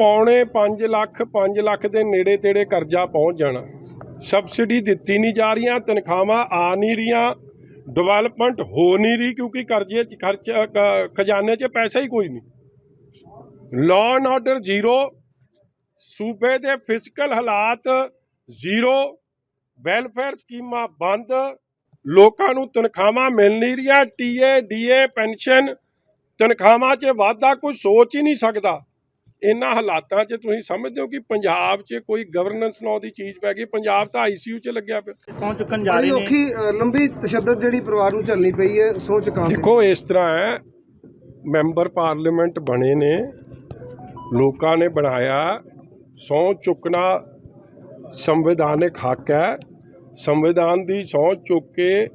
ਪੌਣੇ 5 ਲੱਖ 5 ਲੱਖ ਦੇ ਨੇੜੇ ਤੇੜੇ ਕਰਜ਼ਾ ਪਹੁੰਚ ਜਾਣਾ। ਸਬਸਿਡੀ ਦਿੱਤੀ ਨਹੀਂ ਜਾ ਰਹੀਆਂ, ਤਨਖਾਹਾਂ ਆ ਨਹੀਂ ਰਹੀਆਂ, ਡਿਵੈਲਪਮੈਂਟ ਹੋ ਨਹੀਂ ਰਹੀ ਕਿਉਂਕਿ ਕਰਜ਼ੇ 'ਚ ਖਰਚ, ਕ- ਖਜ਼ਾਨੇ 'ਚ ਪੈਸਾ ਹੀ ਕੋਈ ਨਹੀਂ। ਲਾਅ ਐਂਡ ਆਰਡਰ ਜ਼ੀਰੋ, ਸੂਬੇ ਦੇ ਫਿਜ਼ੀਕਲ ਹਾਲਾਤ ਜ਼ੀਰੋ ਵੈਲਫੇਅਰ ਸਕੀਮਾਂ ਬੰਦ, ਲੋਕਾਂ ਨੂੰ ਤਨਖਾਹਾਂ ਮਿਲ ਨਹੀਂ ਰਹੀਆਂ ਟੀਏ ਡੀਏ ਪੈਨਸ਼ਨ, ਤਨਖਾਹਾਂ 'ਚ ਵਾਧਾ ਕੋਈ ਸੋਚ ਹੀ ਨਹੀਂ ਸਕਦਾ। ਇਹਨਾਂ ਹਾਲਾਤਾਂ 'ਚ ਤੁਸੀਂ ਸਮਝਦੇ ਹੋ ਕਿ ਪੰਜਾਬ 'ਚ ਕੋਈ ਗਵਰਨੈਂਸ ਨਾਂ ਦੀ ਚੀਜ਼ ਪੈ ਗਈ? ਪੰਜਾਬ ਤਾਂ ਆਈਸੀਯੂ 'ਚ ਲੱਗਿਆ ਪਿਆ। ਸਹੁੰ ਚੁੱਕਣ ਜਾ ਰਹੇ ਨੇ। ਔਖੀ ਲੰਬੀ ਤਸ਼ੱਦਦ ਜਿਹੜੀ ਪਰਿਵਾਰ ਨੂੰ ਝੱਲਣੀ ਪਈ ਹੈ ਸੋਚ ਕਾਂ ਦੇਖੋ ਇਸ ਤਰ੍ਹਾਂ ਹੈ ਮੈਂਬਰ ਪਾਰਲੀਮੈਂਟ ਬਣੇ ਨੇ ਲੋਕਾਂ ਨੇ ਬਣਾਇਆ ਸਹੁੰ ਚੁੱਕਣਾ ਸੰਵਿਧਾਨਿਕ ਹੱਕ ਹੈ। ਸੰਵਿਧਾਨ ਦੀ ਸਹੁੰ ਚੁੱਕ ਕੇ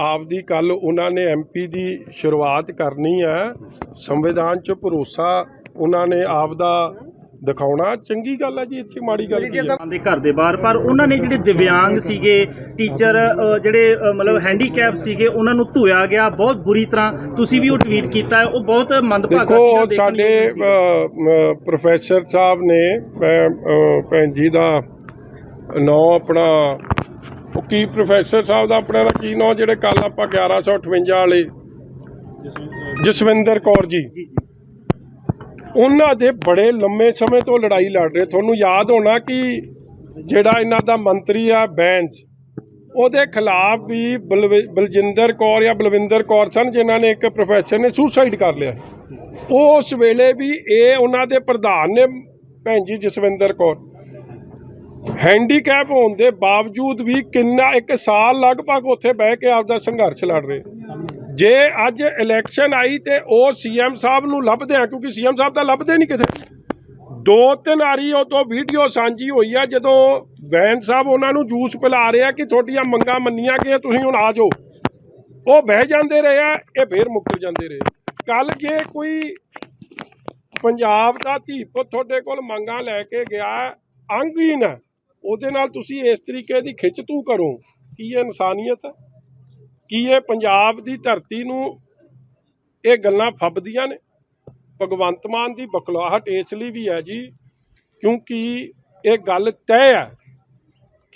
ਆਪਦੀ ਕੱਲ ਉਹਨਾਂ ਨੇ ਐਮਪੀ ਦੀ ਸ਼ੁਰੂਆਤ ਕਰਨੀ ਹੈ। ਸੰਵਿਧਾਨ 'ਚ ਭਰੋਸਾ ਉਹਨਾਂ ਨੇ ਆਪਦਾ ਦਿਖਾਉਣਾ ਚੰਗੀ ਗੱਲ ਹੈ ਜੀ ਇੱਥੇ ਮਾੜੀ ਗੱਲ ਕੀ ਹੈ। ਦੇ ਘਰ ਦੇ ਬਾਹਰ ਪਰ ਉਹਨਾਂ ਨੇ ਜਿਹੜੇ ਦਿਵਿਆਂਗ ਸੀਗੇ ਟੀਚਰ ਜਿਹੜੇ ਮਤਲਬ ਹੈਂਡੀਕੈਪ ਸੀਗੇ ਉਹਨਾਂ ਨੂੰ ਧੋਇਆ ਗਿਆ ਬਹੁਤ ਬੁਰੀ ਤਰ੍ਹਾਂ ਤੁਸੀਂ ਵੀ ਉਹ ਟਵੀਟ ਕੀਤਾ ਹੈ ਉਹ ਬਹੁਤ ਮੰਦਭਾਗਾ ਦੇਖੋ ਸਾਡੇ ਪ੍ਰੋਫੈਸਰ ਸਾਹਿਬ ਨੇ ਭੈਣ ਜੀ ਦਾ ਨਾਂ ਆਪਣਾ ਉਹ ਕੀ ਪ੍ਰੋਫੈਸਰ ਸਾਹਿਬ ਦਾ ਆਪਣਾ ਦਾ ਕੀ ਨਾਂ ਜਿਹੜੇ ਕੱਲ ਆਪਾਂ 1158 ਵਾਲੇ ਜਸਵਿੰਦਰ ਕੌਰ ਜੀ। ਜੀ ਜੀ। ਉਹਨਾਂ ਦੇ ਬੜੇ ਲੰਮੇ ਸਮੇਂ ਤੋਂ ਲੜਾਈ ਲੜ ਰਹੇ। ਤੁਹਾਨੂੰ ਯਾਦ ਹੋਣਾ ਕਿ ਜਿਹੜਾ ਇਹਨਾਂ ਦਾ ਮੰਤਰੀ ਆ ਬੈਂਸ ਉਹਦੇ ਖਿਲਾਫ ਵੀ ਬਲਵਿ- ਬਲਜਿੰਦਰ ਕੌਰ ਜਾਂ ਬਲਵਿੰਦਰ ਕੌਰ ਸਨ ਜਿਨ੍ਹਾਂ ਨੇ ਇੱਕ ਪ੍ਰੋਫੈਸਰ ਨੇ ਸੁਸਾਈਡ ਕਰ ਲਿਆ। ਉਸ ਵੇਲੇ ਵੀ ਇਹ ਉਹਨਾਂ ਦੇ ਪ੍ਰਧਾਨ ਨੇ ਭੈਣ ਜੀ ਜਸਵਿੰਦਰ ਕੌਰ। ਹੈਂਡੀਕੈਪ ਹੋਣ ਦੇ ਬਾਵਜੂਦ ਵੀ ਕਿੰਨਾ ਇੱਕ ਸਾਲ ਲਗਭਗ ਉੱਥੇ ਬਹਿ ਕੇ ਆਪਦਾ ਸੰਘਰਸ਼ ਲੜ ਰਹੇ। ਜੇ ਅੱਜ ਇਲੈਕਸ਼ਨ ਆਈ ਤੇ ਉਹ ਸੀਐਮ ਸਾਹਿਬ ਨੂੰ ਲੱਭਦੇ ਆ ਕਿਉਂਕਿ ਸੀਐਮ ਸਾਹਿਬ ਤਾਂ ਲੱਭਦੇ ਨਹੀਂ ਕਿਤੇ। ਦੋ ਤਿੰਨ ਵਾਰੀ ਉਹ ਤੋਂ ਵੀਡੀਓ ਸਾਂਝੀ ਹੋਈ ਆ, ਜਦੋਂ ਵੈਨ ਸਾਹਿਬ ਉਹਨਾਂ ਨੂੰ ਜੂਸ ਪਿਲਾ ਰਿਹਾ ਕਿ ਤੁਹਾਡੀਆਂ ਮੰਗਾਂ ਮੰਨੀਆਂ ਕਿ ਤੁਸੀਂ ਹੁਣ ਆ ਜਾਓ। ਉਹ ਬਹਿ ਜਾਂਦੇ ਰਹੇ ਆ, ਇਹ ਫੇਰ ਮੁੱਕਰ ਜਾਂਦੇ ਰਹੇ। ਕੱਲ ਜੇ ਕੋਈ ਪੰਜਾਬ ਦਾ ਧੀ ਪੁੱਤ ਤੁਹਾਡੇ ਕੋਲ ਮੰਗਾਂ ਲੈ ਕੇ ਗਿਆ ਅੰਗਹੀਨ ਹੈ ਉਹਦੇ ਨਾਲ ਤੁਸੀਂ ਇਸ ਤਰੀਕੇ ਦੀ ਖਿੱਚ ਤੂ ਕਰੋ। ਕੀ ਇਹ ਇਨਸਾਨੀਅਤ ਹੈ ਕੀ ਇਹ ਪੰਜਾਬ ਦੀ ਧਰਤੀ ਨੂੰ ਇਹ ਗੱਲਾਂ ਫੱਬਦੀਆਂ ਨੇ? ਭਗਵੰਤ ਮਾਨ ਦੀ ਬਕਲਾਹਟ ਇਸ ਲਈ ਵੀ ਹੈ ਜੀ, ਕਿਉਂਕਿ ਇਹ ਗੱਲ ਤੈਅ ਹੈ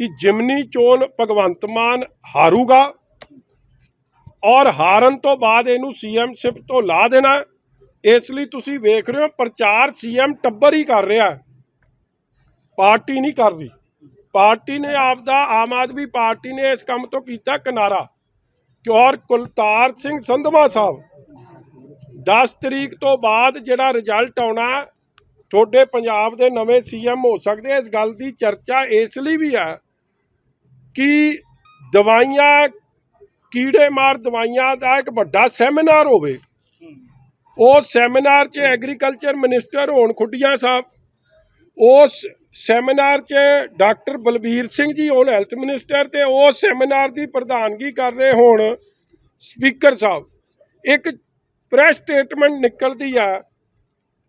ਕਿ ਜਿਮਨੀ ਚੋਣ ਭਗਵੰਤ ਮਾਨ ਹਾਰੂਗਾ ਔਰ ਹਾਰਨ ਤੋਂ ਬਾਅਦ ਇਹਨੂੰ ਸੀਐਮਸ਼ਿਪ ਤੋਂ ਲਾ ਦੇਣਾ ਇਸ ਲਈ ਤੁਸੀਂ ਵੇਖ ਰਹੇ ਹੋ, ਪ੍ਰਚਾਰ ਸੀਐਮ ਟੱਬਰ ਹੀ ਕਰ ਰਿਹਾ ਪਾਰਟੀ ਨਹੀਂ ਕਰ ਰਹੀ। ਪਾਰਟੀ ਨੇ ਆਪਦਾ ਆਮ ਆਦਮੀ ਪਾਰਟੀ ਨੇ ਇਸ ਕੰਮ ਤੋਂ ਕੀਤਾ ਕਿਨਾਰਾ ਔਰ ਕੁਲਤਾਰ ਸਿੰਘ ਸੰਧਵਾ ਸਾਹਿਬ 10 ਤਰੀਕ ਤੋਂ ਬਾਅਦ ਜਿਹੜਾ ਰਿਜ਼ਲਟ ਆਉਣਾ, ਤੁਹਾਡੇ ਪੰਜਾਬ ਦੇ ਨਵੇਂ ਸੀਐਮ ਹੋ ਸਕਦੇ ਇਸ ਗੱਲ ਦੀ ਚਰਚਾ ਇਸ ਲਈ ਵੀ ਹੈ ਕਿ ਦਵਾਈਆਂ, ਕੀੜੇ ਮਾਰ ਦਵਾਈਆਂ ਦਾ ਇੱਕ ਵੱਡਾ ਸੈਮੀਨਾਰ ਹੋਵੇ। ਉਸ ਸੈਮੀਨਾਰ 'ਚ ਐਗਰੀਕਲਚਰ ਮਿਨਿਸਟਰ ਹੋਣ ਖੁੱਡੀਆਂ ਸਾਹਿਬ ਉਸ ਸੈਮੀਨਾਰ 'ਚ ਡਾਕਟਰ ਬਲਬੀਰ ਸਿੰਘ ਜੀ ਹੋਣ ਹੈਲਥ ਮਿਨਿਸਟਰ ਤੇ ਉਸ ਸੈਮੀਨਾਰ ਦੀ ਪ੍ਰਧਾਨਗੀ ਕਰ ਰਹੇ ਹੋਣ ਸਪੀਕਰ ਸਾਹਿਬ। ਇੱਕ ਪ੍ਰੈਸ ਸਟੇਟਮੈਂਟ ਨਿਕਲਦੀ ਆ,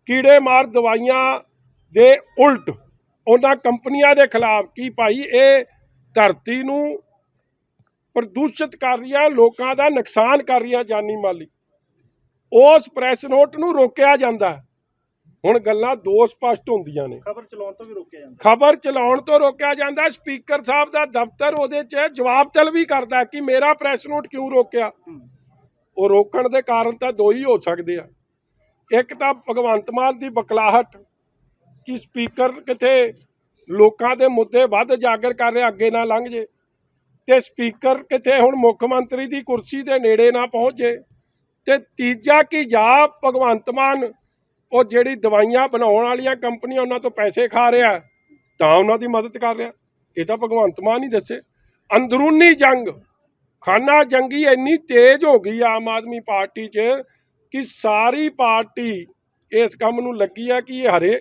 ਕੀੜੇ ਮਾਰ ਦਵਾਈਆਂ ਦੇ ਉਲਟ। ਉਹਨਾਂ ਕੰਪਨੀਆਂ ਦੇ ਖਿਲਾਫ ਕੀ ਭਾਈ ਇਹ ਧਰਤੀ ਨੂੰ ਪ੍ਰਦੂਸ਼ਿਤ ਕਰ ਰਹੀਆਂ ਲੋਕਾਂ ਦਾ ਨੁਕਸਾਨ ਕਰ ਰਹੀਆਂ ਜਾਨੀ ਮਾਲੀ। ਉਸ ਪ੍ਰੈਸ ਨੋਟ ਨੂੰ ਰੋਕਿਆ ਜਾਂਦਾ। ਹੁਣ ਗੱਲਾਂ ਦੋ ਸਪਸ਼ਟ ਹੁੰਦੀਆਂ ਨੇ। ਖਬਰ ਚਲਾਉਣ ਤੋਂ ਵੀ ਰੋਕਿਆ ਜਾਂਦਾ। ਖਬਰ ਚਲਾਉਣ ਤੋਂ ਰੋਕਿਆ ਜਾਂਦਾ। ਸਪੀਕਰ ਸਾਹਿਬ ਦਾ ਦਫ਼ਤਰ ਉਹਦੇ 'ਚ ਜਵਾਬ ਤਲਬੀ ਕਰਦਾ ਕਿ ਮੇਰਾ ਪ੍ਰੈਸ ਨੋਟ ਕਿਉਂ ਰੋਕਿਆ? ਉਹ ਰੋਕਣ ਦੇ ਕਾਰਨ ਤਾਂ ਦੋ ਹੀ ਹੋ ਸਕਦੇ ਆ। ਇੱਕ ਤਾਂ ਭਗਵੰਤ ਮਾਨ ਦੀ ਬਕਲਾਹਟ ਕਿ ਸਪੀਕਰ ਕਿਤੇ ਲੋਕਾਂ ਦੇ ਮੁੱਦੇ ਵੱਧ ਜਾਗਰ ਕਰ ਰਿਹਾ ਅੱਗੇ ਨਾ ਲੰਘ ਜੇ ਤੇ ਸਪੀਕਰ ਕਿਤੇ ਹੁਣ ਮੁੱਖ ਮੰਤਰੀ ਦੀ ਕੁਰਸੀ ਦੇ ਨੇੜੇ ਨਾ ਪਹੁੰਚ ਜੇ ਤੇ ਤੀਜਾ ਕਿ ਜਾਂ ਭਗਵੰਤ ਮਾਨ ਉਹ ਜਿਹੜੀ ਦਵਾਈਆਂ ਬਣਾਉਣ ਵਾਲੀਆਂ ਕੰਪਨੀਆਂ ਉਹਨਾਂ ਤੋਂ ਪੈਸੇ ਖਾ ਰਿਹਾ ਤਾਂ ਉਹਨਾਂ ਦੀ ਮਦਦ ਕਰ ਰਿਹਾ ਇਹ ਤਾਂ ਭਗਵੰਤ ਮਾਨ ਹੀ ਦੱਸੇ। ਅੰਦਰੂਨੀ ਜੰਗ, ਖਾਨਾ ਜੰਗੀ ਇੰਨੀ ਤੇਜ਼ ਹੋ ਗਈ ਆਮ ਆਦਮੀ ਪਾਰਟੀ 'ਚ ਕਿ ਸਾਰੀ ਪਾਰਟੀ ਇਸ ਕੰਮ ਨੂੰ ਲੱਗੀ ਆ ਕਿ ਇਹ ਹਰੇ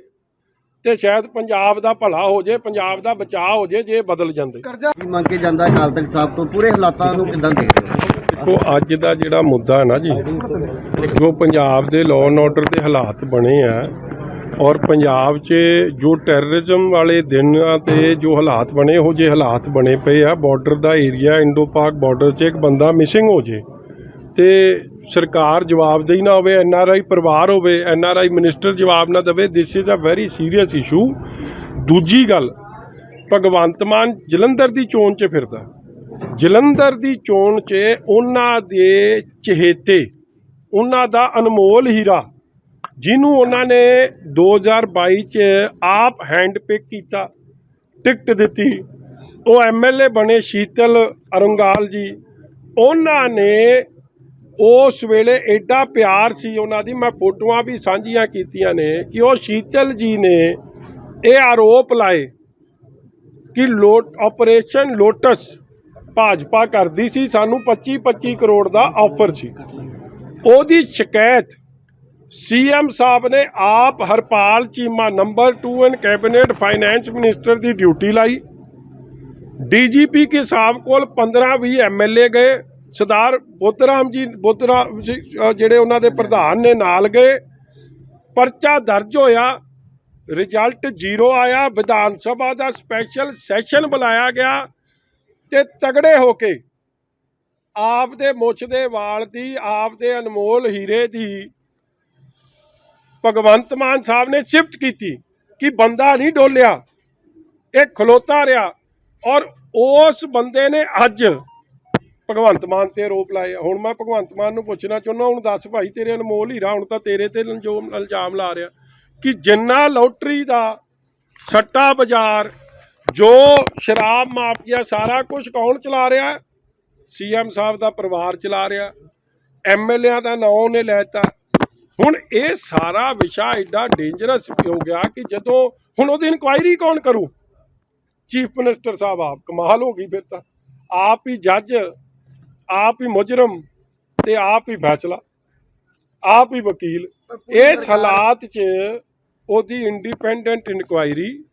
ਤੇ ਸ਼ਾਇਦ ਪੰਜਾਬ ਦਾ ਭਲਾ ਹੋ ਜੇ, ਪੰਜਾਬ ਦਾ ਬਚਾਅ ਹੋ ਜੇ ਜੇ ਬਦਲ ਜਾਂਦੇ। ਕਰਜ਼ਾ ਮੰਗ ਕੇ ਜਾਂਦਾ ਅਕਾਲ ਤਖਤ ਸਾਹਿਬ ਤੋਂ, ਪੂਰੇ ਹਾਲਾਤਾਂ ਨੂੰ ਕਿਦਾਂ ਦੇਖਦੇ ਦੇਖੋ, ਅੱਜ ਦਾ ਜਿਹੜਾ ਮੁੱਦਾ ਹੈ ਨਾ ਜੀ, ਜੋ ਪੰਜਾਬ ਦੇ ਲਾਅ ਐਂਡ ਆਰਡਰ ਦੇ ਹਾਲਾਤ ਬਣੇ ਆ ਔਰ ਪੰਜਾਬ 'ਚ ਜੋ ਟੈਰਰਿਜ਼ਮ ਵਾਲੇ ਦਿਨਾਂ ਤੇ ਜੋ ਹਾਲਾਤ ਬਣੇ ਉਹ ਜੇ ਹਾਲਾਤ ਬਣੇ ਪਏ ਆ ਬਾਰਡਰ ਦਾ ਏਰੀਆ ਇੰਡੋ ਪਾਕ ਬਾਰਡਰ 'ਚ ਇੱਕ ਬੰਦਾ ਮਿਸਿੰਗ ਹੋ ਜੇ ਤੇ ਸਰਕਾਰ ਜਵਾਬਦੇਹੀ ਨਾ ਹੋਵੇ ਐਨ ਆਰ ਆਈ ਪਰਿਵਾਰ ਹੋਵੇ ਐਨ ਆਰ ਆਈ ਮਿਨਿਸਟਰ ਜਵਾਬ ਨਾ ਦੇਵੇ this is a very serious issue ਦੂਜੀ ਗੱਲ, ਭਗਵੰਤ ਮਾਨ ਜਲੰਧਰ ਦੀ ਚੋਣ 'ਚ ਫਿਰਦਾ। ਜਲੰਧਰ ਦੀ ਚੋਣ 'ਚ ਉਹਨਾਂ ਦੇ ਚਹੇਤੇ, ਉਹਨਾਂ ਦਾ ਅਨਮੋਲ ਹੀਰਾ, ਜਿਹਨੂੰ ਉਹਨਾਂ ਨੇ 2022 ਚ ਆਪ ਹੈਂਡ ਪਿਕ ਕੀਤਾ ਟਿਕਟ ਦਿੱਤੀ। ਉਹ ਐਮਐਲਏ ਬਣੇ ਸ਼ੀਤਲ ਅਰੰਗਾਲ ਜੀ। ਉਹਨਾਂ ਨੇ ਉਸ ਵੇਲੇ ਐਡਾ ਪਿਆਰ ਸੀ ਉਹਨਾਂ ਦੀ, ਮੈਂ ਫੋਟੋਆਂ ਵੀ ਸਾਂਝੀਆਂ ਕੀਤੀਆਂ ਨੇ ਕਿ ਉਹ ਸ਼ੀਤਲ ਜੀ ਨੇ ਇਹ ਆਰੋਪ ਲਾਏ ਕਿ ਲੋਟ ਆਪਰੇਸ਼ਨ ਲੋਟਸ ਭਾਜਪਾ ਕਰਦੀ ਸੀ ਸਾਨੂੰ 25 25 ਕਰੋੜ ਦਾ ਆਫਰ ਸੀ। ਉਹਦੀ ਸ਼ਿਕਾਇਤ ਸੀਐਮ ਸਾਹਿਬ ਨੇ ਆਪ Harpal Cheema number 2 in cabinet finance minister the duty ਲਾਈ। ਡੀਜੀਪੀ ਕੇ ਸਾਹਿਬ ਕੋਲ 15 20 ਐਮਐਲਏ ਗਏ। ਸਰਦਾਰ ਬੁੱਧਰਾਮ ਜੀ ਬੁੱਧਰਾਮ ਜੀ, ਜਿਹੜੇ ਉਹਨਾਂ ਦੇ ਪ੍ਰਧਾਨ ਨੇ ਨਾਲ ਗਏ। ਪਰਚਾ ਦਰਜ ਹੋਇਆ। ਰਿਜ਼ਲਟ ਜ਼ੀਰੋ ਆਇਆ। ਵਿਧਾਨ ਸਭਾ ਦਾ ਸਪੈਸ਼ਲ ਸੈਸ਼ਨ ਬੁਲਾਇਆ ਗਿਆ। ਤੇ ਤਗੜੇ ਹੋ ਕੇ ਆਪ ਦੇ ਮੁੱਛ ਦੇ ਵਾਲ ਦੀ, ਆਪ ਦੇ ਅਨਮੋਲ ਹੀਰੇ ਦੀ ਭਗਵੰਤ ਮਾਨ ਸਾਹਿਬ ਨੇ ਸ਼ਿਫਟ ਕੀਤੀ ਕਿ ਬੰਦਾ ਨਹੀਂ ਡੋਲਿਆ। ਇਹ ਖਲੋਤਾ ਰਿਹਾ ਔਰ ਉਸ ਬੰਦੇ ਨੇ ਅੱਜ ਭਗਵੰਤ ਮਾਨ ਤੇ ਆਰੋਪ ਲਾਏ। ਹੁਣ ਮੈਂ ਭਗਵੰਤ ਮਾਨ ਨੂੰ ਪੁੱਛਣਾ ਚਾਹੁੰਦਾ, ਹੁਣ ਦੱਸ ਭਾਈ, ਤੇਰੇ ਅਨਮੋਲ ਹੀਰਾ ਹੁਣ ਤਾਂ ਤੇਰੇ ਤੇ ਇਲਜ਼ਾਮ ਲਾ ਰਿਹਾ ਕਿ ਜਿੰਨਾ ਲੋਟਰੀ ਦਾ ਸੱਟਾ ਬਾਜ਼ਾਰ ਜੋ ਸ਼ਰਾਬ ਮਾਫੀਆ ਸਾਰਾ ਕੁਝ ਕੌਣ ਚਲਾ ਰਿਹਾ? ਸੀਐਮ ਸਾਹਿਬ ਦਾ ਪਰਿਵਾਰ ਚਲਾ ਰਿਹਾ। ਐਮਐਲਏਆਂ ਦਾ ਨਾਂ ਉਹਨੇ ਲੈਤਾ ਹੁਣ ਇਹ ਸਾਰਾ ਵਿਸ਼ਾ ਐਡਾ ਡੇਂਜਰਸ ਹੋ ਗਿਆ ਕਿ ਜਦੋਂ ਹੁਣ ਉਹਦੀ ਇਨਕੁਆਇਰੀ ਕੌਣ ਕਰੂ? ਚੀਫ ਮਿਨਿਸਟਰ ਸਾਹਿਬ ਆਪ ਕਮਾਲ ਹੋ ਗਈ ਫਿਰ ਤਾਂ। ਆਪ ਹੀ ਜੱਜ ਆਪ ਹੀ ਮੁਜਰਮ ਤੇ ਆਪ ਹੀ ਫੈਸਲਾ ਆਪ ਹੀ ਵਕੀਲ। ਇਸ ਹਾਲਾਤ 'ਚ ਉਹਦੀ ਇੰਡੀਪੈਂਡੈਂਟ ਇਨਕੁਆਇਰੀ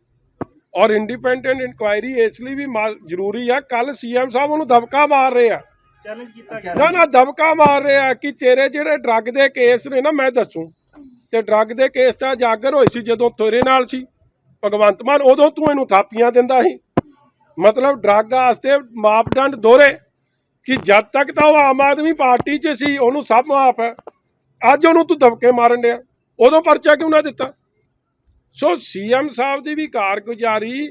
ਔਰ ਇੰਡੀਪੈਂਡੈਂਟ ਇਨਕੁਆਇਰੀ ਇਸ ਲਈ ਵੀ ਮਾ- ਜ਼ਰੂਰੀ ਆ ਕੱਲ ਸੀਐਮ ਸਾਹਿਬ ਉਹਨੂੰ ਦਬਕਾ ਮਾਰ ਰਹੇ ਆ। ਚੈਲੰਜ ਕੀਤਾ ਗਿਆ ਨਾ ਨਾ ਦਬਕਾ ਮਾਰ ਰਹੇ ਆ ਕਿ ਤੇਰੇ ਜਿਹੜੇ ਡਰੱਗ ਦੇ ਕੇਸ ਨੇ ਨਾ ਮੈਂ ਦੱਸੂ। ਤੇ ਡਰੱਗ ਦੇ ਕੇਸ ਤਾਂ ਜਾਗਰ ਹੋਈ ਸੀ ਜਦੋਂ ਤੇਰੇ ਨਾਲ ਸੀ। ਭਗਵੰਤ ਮਾਨ ਉਦੋਂ ਤੂੰ ਇਹਨੂੰ ਥਾਪੀਆਂ ਦਿੰਦਾ ਸੀ। ਮਤਲਬ ਡਰੱਗ ਵਾਸਤੇ ਮਾਪਦੰਡ ਦੋਹਰੇ ਕਿ ਜਦ ਤੱਕ ਤਾਂ ਉਹ ਆਮ ਆਦਮੀ ਪਾਰਟੀ 'ਚ ਸੀ ਉਹਨੂੰ ਸਭ ਮਾਫ ਹੈ। ਅੱਜ ਉਹਨੂੰ ਤੂੰ ਦਬਕੇ ਮਾਰਨ ਡਿਆ। ਉਦੋਂ ਪਰਚਾ ਕਿਉਂ ਨਾ ਦਿੱਤਾ? ਸੋ ਸੀਐਮ ਸਾਹਿਬ ਦੀ ਵੀ ਕਾਰਗੁਜ਼ਾਰੀ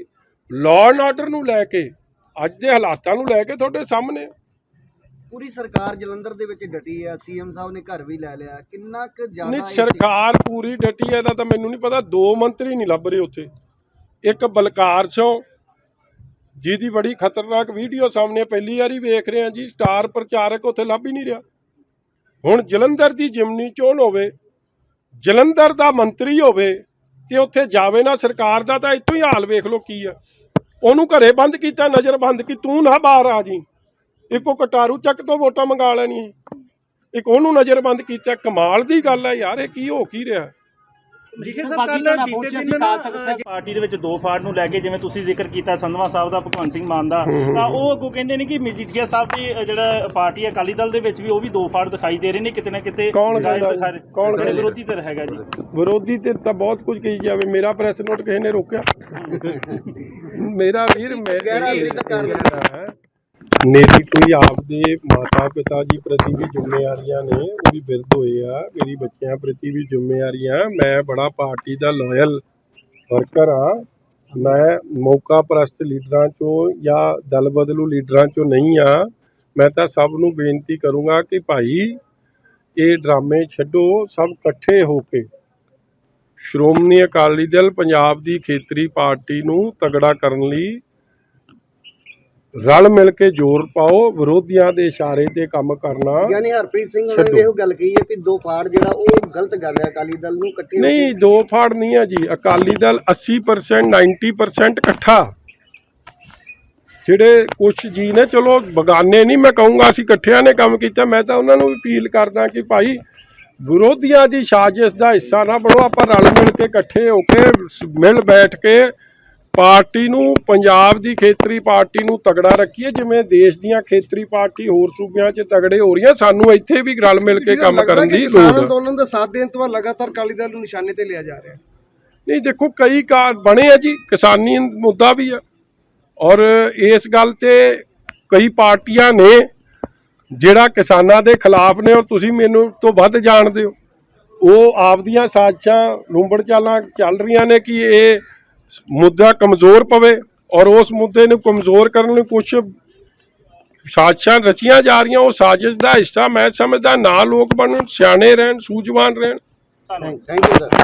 ਲਾਅ ਐਂਡ ਆਰਡਰ ਨੂੰ ਲੈ ਕੇ ਅੱਜ ਦੇ ਹਾਲਾਤਾਂ ਨੂੰ ਲੈ ਕੇ ਤੁਹਾਡੇ ਸਾਹਮਣੇ। ਪੂਰੀ ਸਰਕਾਰ ਜਲੰਧਰ ਦੇ ਵਿੱਚ ਡਟੀ ਹੈ ਸੀਐਮ ਸਾਹਿਬ ਨੇ ਘਰ ਵੀ ਲੈ ਲਿਆ। ਕਿੰਨਾ ਕੁ ਜ਼ਿਆਦਾ ਨਹੀਂ ਸਰਕਾਰ ਪੂਰੀ ਡਟੀ ਹੈ ਦਾ ਤਾਂ ਮੈਨੂੰ ਨਹੀਂ ਪਤਾ ਦੋ ਮੰਤਰੀ ਨਹੀਂ ਲੱਭ ਰਹੇ ਉੱਥੇ। ਇੱਕ ਬਲਕਾਰ ਸਿੰਘ ਜਿਹਦੀ ਬੜੀ ਖਤਰਨਾਕ ਵੀਡੀਓ ਸਾਹਮਣੇ ਪਹਿਲੀ ਵਾਰੀ ਵੇਖ ਰਹੇ ਹਾਂ ਜੀ ਸਟਾਰ ਪ੍ਰਚਾਰਕ ਉੱਥੇ ਲੱਭ ਹੀ ਨਹੀਂ ਰਿਹਾ। ਹੁਣ ਜਲੰਧਰ ਦੀ ਜਿਮਨੀ ਚੋਣ ਹੋਵੇ ਜਲੰਧਰ ਦਾ ਮੰਤਰੀ ਹੋਵੇ ਤੇ ਉੱਥੇ ਜਾਵੇ ਨਾ ਸਰਕਾਰ ਦਾ ਤਾਂ ਇੱਥੋਂ ਹੀ ਹਾਲ ਵੇਖ ਲਓ ਕੀ ਆ। ਉਹਨੂੰ ਘਰੇ ਬੰਦ ਕੀਤਾ, ਨਜ਼ਰ ਬੰਦ ਕੀ, ਤੂੰ ਨਾ ਬਾਹਰ ਆ ਜੀ। ਇੱਕੋ ਕਟਾਰੂ ਚੱਕ ਤੋਂ ਵੋਟਾਂ ਮੰਗਾ ਲੈਣੀਆਂ। ਇੱਕ ਉਹਨੂੰ ਨਜ਼ਰਬੰਦ ਕੀਤਾ, ਕਮਾਲ ਦੀ ਗੱਲ ਹੈ ਯਾਰ, ਇਹ ਕੀ ਹੋ ਕੀ ਰਿਹਾ? ਪਾਰਟੀ ਦੇ ਵਿੱਚ ਦੋ ਫਾੜ ਨੂੰ ਲੈ ਕੇ ਜਿਵੇਂ ਤੁਸੀਂ ਜ਼ਿਕਰ ਕੀਤਾ ਸੰਧਵਾ ਸਾਹਿਬ ਦਾ ਭਗਵੰਤ ਸਿੰਘ ਮਾਨ ਦਾ ਤਾਂ ਉਹ ਅੱਗੋਂ ਕਹਿੰਦੇ ਨੇ ਕਿ ਮਜੀਠੀਆ ਸਾਹਿਬ ਦੀ ਜਿਹੜਾ ਪਾਰਟੀ ਹੈ ਅਕਾਲੀ ਦਲ ਦੇ ਵਿੱਚ ਵੀ ਉਹ ਵੀ ਦੋ ਫਾੜ ਦਿਖਾਈ ਦੇ ਰਹੇ ਨੇ ਕਿਤੇ ਨਾ ਕਿਤੇ ਕੌਣ। ਕੌਣ? ਵਿਰੋਧੀ ਧਿਰ ਹੈਗਾ ਜੀ। ਵਿਰੋਧੀ ਤੇ ਤਾਂ ਬਹੁਤ ਕੁਝ ਕਹੀ ਜਾਵੇ ਮੇਰਾ ਪ੍ਰੈਸ ਨੋਟ ਕਿਸੇ ਨੇ ਰੋਕਿਆ। ਮੇਰਾ ਵੀਰ ਮੈਂ ਗਹਿਰਾ ਸੀ ਤਾਂ ਕਰ ਮੇਰੀ ਕੋਈ ਆਪਦੇ ਮਾਤਾ ਪਿਤਾ ਜੀ ਪ੍ਰਤੀ ਵੀ ਜ਼ਿੰਮੇਵਾਰੀਆਂ ਨੇ, ਉਹ ਵੀ ਬਿਰਧ ਹੋਏ ਆ, ਮੇਰੀ ਬੱਚਿਆਂ ਪ੍ਰਤੀ ਵੀ ਜ਼ਿੰਮੇਵਾਰੀਆਂ, ਮੈਂ ਬੜਾ ਪਾਰਟੀ ਦਾ ਲਾਇਲ ਵਰਕਰ ਆ ਮੈਂ ਮੌਕਾ ਪ੍ਰਸਤ ਲੀਡਰਾਂ ਚੋਂ ਜਾਂ ਦਲ ਬਦਲੂ ਲੀਡਰਾਂ ਚੋਂ ਨਹੀਂ ਆ। ਮੈਂ ਤਾਂ ਸਭ ਨੂੰ ਬੇਨਤੀ ਕਰੂੰਗਾ ਕਿ ਭਾਈ, ਇਹ ਡਰਾਮੇ ਛੱਡੋ, ਸਭ ਇਕੱਠੇ ਹੋ ਕੇ। ਸ਼੍ਰੋਮਣੀ ਅਕਾਲੀ ਦਲ ਪੰਜਾਬ ਦੀ ਖੇਤਰੀ ਪਾਰਟੀ ਨੂੰ ਤਗੜਾ ਕਰਨ ਲਈ ਰਲ ਮਿਲ ਕੇ ਜ਼ੋਰ ਪਾਓ ਵਿਰੋਧੀਆਂ ਦੇ ਇਸ਼ਾਰੇ ਤੇ ਕੰਮ ਕਰਨਾ ਯਾਨੀ ਹਰਪ੍ਰੀਤ ਸਿੰਘ ਉਹਨਾਂ ਨੇ ਇਹੋ ਗੱਲ ਕਹੀ ਹੈ ਕਿ ਦੋ ਫਾੜ ਜਿਹੜਾ ਉਹ ਗਲਤ ਗੱਲ ਹੈ ਅਕਾਲੀ ਦਲ ਨੂੰ ਇਕੱਠੇ ਹੋ ਨਹੀਂ ਦੋ ਫਾੜ ਨਹੀਂ ਆ ਜੀ। ਅਕਾਲੀ ਦਲ 80% 90% ਇਕੱਠਾ। ਜਿਹੜੇ ਕੁਝ ਜੀ ਨੇ ਚਲੋ ਬਗਾਨੇ ਨਹੀਂ ਮੈਂ ਕਹੂੰਗਾ ਅਸੀਂ ਇਕੱਠਿਆਂ ਨੇ ਕੰਮ ਕੀਤਾ। ਮੈਂ ਤਾਂ ਉਹਨਾਂ ਨੂੰ ਅਪੀਲ ਕਰਦਾ ਕਿ ਭਾਈ ਵਿਰੋਧੀਆਂ ਦੀ ਸਾਜ਼ਿਸ਼ ਦਾ ਹਿੱਸਾ ਨਾ ਬਣੋ। ਆਪਾਂ ਰਲ ਮਿਲ ਕੇ ਇਕੱਠੇ ਹੋ ਕੇ ਮਿਲ ਬੈਠ ਕੇ ਪਾਰਟੀ ਨੂੰ ਪੰਜਾਬ ਦੀ ਖੇਤਰੀ ਪਾਰਟੀ ਨੂੰ ਤਗੜਾ ਰੱਖੀਏ ਜਿਵੇਂ ਦੇਸ਼ ਦੀਆਂ ਖੇਤਰੀ ਪਾਰਟੀ ਹੋਰ ਸੂਬਿਆਂ 'ਚ ਤਗੜੇ ਹੋ ਰਹੀਆਂ ਸਾਨੂੰ ਇੱਥੇ ਵੀ ਰਲ ਮਿਲ ਕੇ ਕੰਮ ਕਰਨ ਦੀ ਲੋੜ ਹੈ ਅੰਦੋਲਨ ਦਾ ਸਾਥ ਦੇਣ ਤੋਂ ਲਗਾਤਾਰ ਅਕਾਲੀ ਦਲ ਨੂੰ ਨਿਸ਼ਾਨੇ ਤੇ ਲਿਆ ਜਾ ਰਿਹਾ। ਨਹੀਂ ਦੇਖੋ ਕਈ ਕਾਰ ਬਣੇ ਆ ਜੀ ਕਿਸਾਨੀ ਮੁੱਦਾ ਵੀ ਆ। ਔਰ ਇਸ ਗੱਲ ਤੇ ਕਈ ਪਾਰਟੀਆਂ ਨੇ ਜਿਹੜਾ ਕਿਸਾਨਾਂ ਦੇ ਖਿਲਾਫ ਨੇ ਔਰ ਤੁਸੀਂ ਮੈਨੂੰ ਤੋਂ ਵੱਧ ਜਾਣਦੇ ਹੋ। ਉਹ ਆਪਦੀਆਂ ਸਾਜ਼ਿਸ਼ਾਂ ਲੁੰਬੜ ਚਾਲਾਂ ਚੱਲ ਰਹੀਆਂ ਨੇ ਕਿ ਇਹ ਮੁੱਦਾ ਕਮਜ਼ੋਰ ਪਵੇ ਔਰ ਉਸ ਮੁੱਦੇ ਨੂੰ ਕਮਜ਼ੋਰ ਕਰਨ ਲਈ ਕੁਝ ਸਾਜ਼ਿਸ਼ਾਂ ਰਚੀਆਂ ਜਾ ਰਹੀਆਂ, ਉਹ ਸਾਜ਼ਿਸ਼ ਦਾ ਹਿੱਸਾ ਮੈਂ ਸਮਝਦਾ, ਨਾ ਲੋਕ ਬਣਨ, ਸਿਆਣੇ ਰਹਿਣ, ਸੂਝਵਾਨ ਰਹਿਣ। Thank you sir